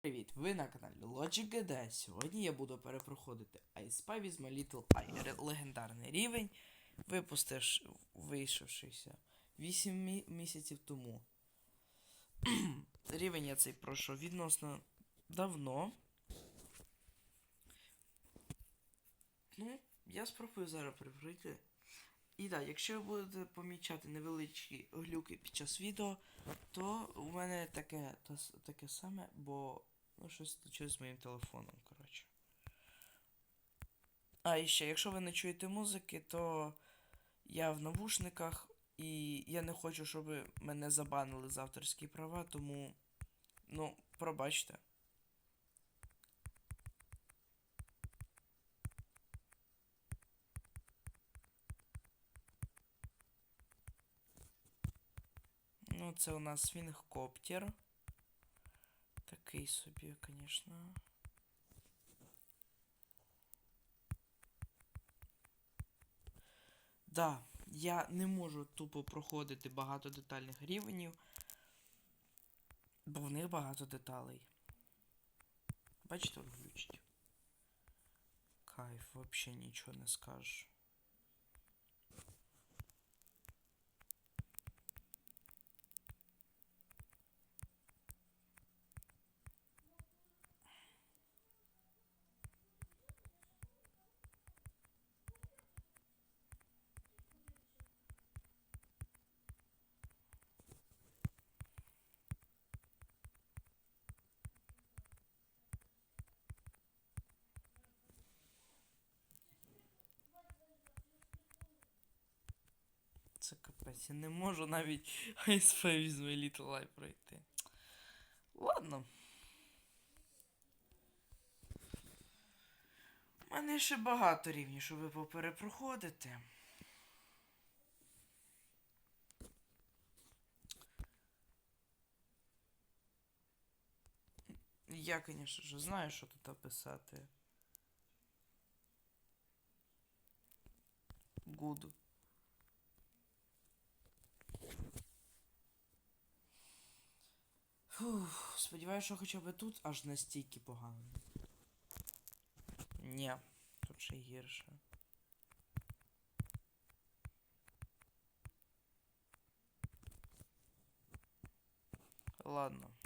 Привіт, ви на каналі Logic GD. Сьогодні я буду перепроходити I Spy my Little Eye. Легендарний рівень, випустивши, вийшовшися 8 мі- місяців тому. рівень я цей пройшов відносно давно. Ну, я спробую зараз прибрити. І так, якщо ви будете помічати невеличкі глюки під час відео, то у мене таке, та таке саме, бо ну, щось случилось з моїм телефоном, коротше. А і ще, якщо ви не чуєте музики, то я в навушниках і я не хочу, щоб мене забанили за авторські права, тому. Ну, пробачте. Ну, це у нас свінгкоптер. Такий собі, звісно. Да, я не можу тупо проходити багато детальних рівнів, бо в них багато деталей. Бачите, он глючить. Кайф, вообще нічого не скажеш. Це капець, я не можу навіть I Spy with my Little Eye пройти. Ладно. У мене ще багато рівнів, щоб ви поперепроходити. Я, конечно же, знаю, що тут описати. Гуду. Фух, сподіваюся, що хоча б тут аж настільки погано. Ні, тут ще гірше. Ладно.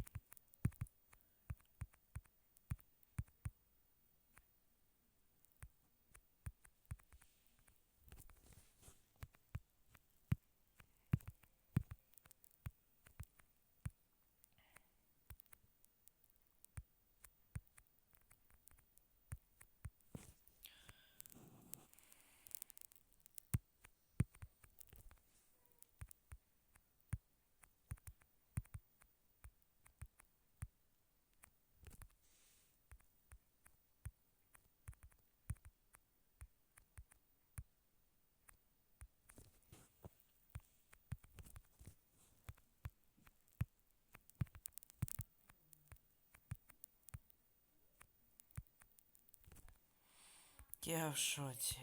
Я в шоці.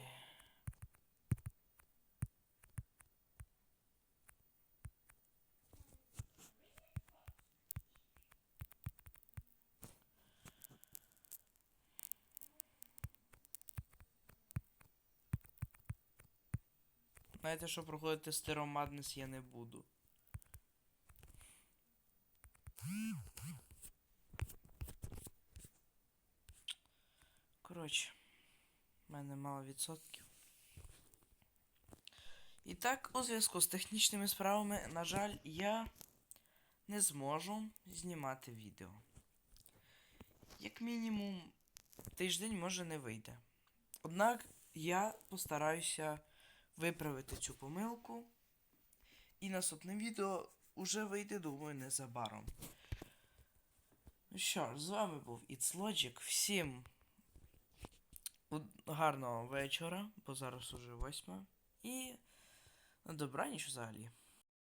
Знаєте, що проходити стером Madness я не буду. Коротше, мене мало відсотків. І так, у зв'язку з технічними справами, на жаль, я не зможу знімати відео. Як мінімум, тиждень може не вийде. Однак я постараюся виправити цю помилку. І наступне відео уже вийде, думаю, незабаром. Ну що з вами був It's Logic. Всім гарного вечора, бо зараз уже восьма. І добраніч взагалі.